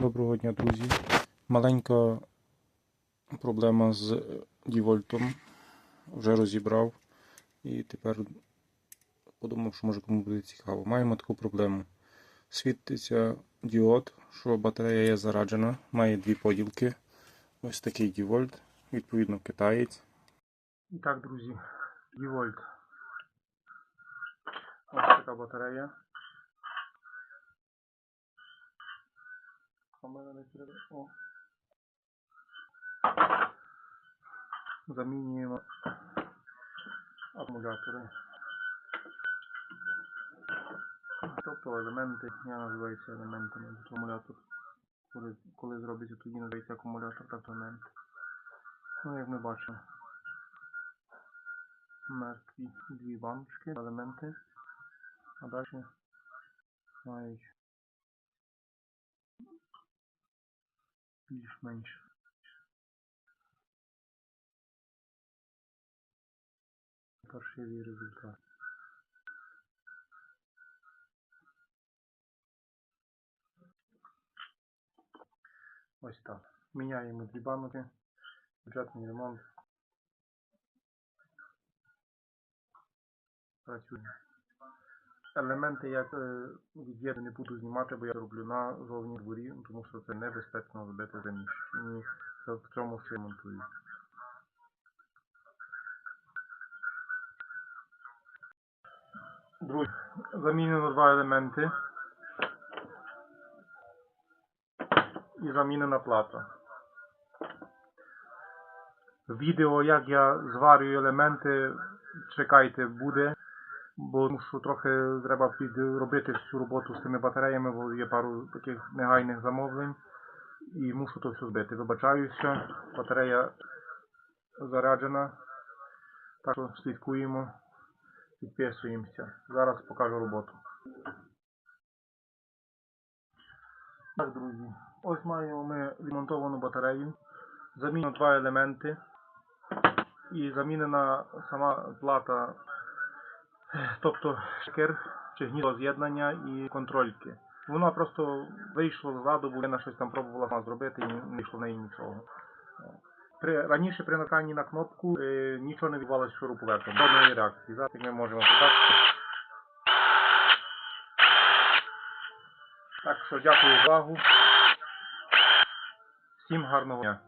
Доброго дня, друзі. Маленька проблема з дівольтом. Вже розібрав. І тепер подумав, що може кому буде цікаво. Маємо таку проблему. Світиться діод, що батарея є зараджена, має дві поділки. Ось такий дівольт, відповідно, китаєць. І так, друзі, дівольт. Ось така батарея. Камера не. О. Замінюємо акумулятори. Тобто елементи, я називаю це елементами акумулятор. Коли, коли зробиться, тоді називається акумулятор, так елемент. Ну, як ми бачимо. Мертві дві баночки, елементи. А далі мають більш-менш. Паршивий результат. Ось так. Міняємо дві банки. Бюджетний ремонт. Працює. Елементи я е, від'єднання не буду знімати, бо я роблю на зовні дворі, тому що це небезпечно зробити заміщення. Це в цьому все монтую. Друзі, замінено два елементи і замінена плата. Відео, як я зварюю елементи, чекайте, буде, бо що трохи треба підробити всю роботу з цими батареями, бо є пару таких негайних замовлень і мушу то все збити. Вибачаюся, батарея заряджена, так що слідкуємо, підписуємося. Зараз покажу роботу. Так, друзі, ось маємо ми відмонтовану батарею. Замінено два елементи і замінена сама плата, тобто шкір чи гніздо з'єднання і контрольки. Вона просто вийшла ззаду, бо вона щось там пробувала сама зробити і не вийшло в неї нічого. При, раніше при натисканні на кнопку е, нічого не відбувалося з шуруповертом, жодної реакції. Зараз ми можемо побачити. Так що дякую за увагу. Всім гарного дня.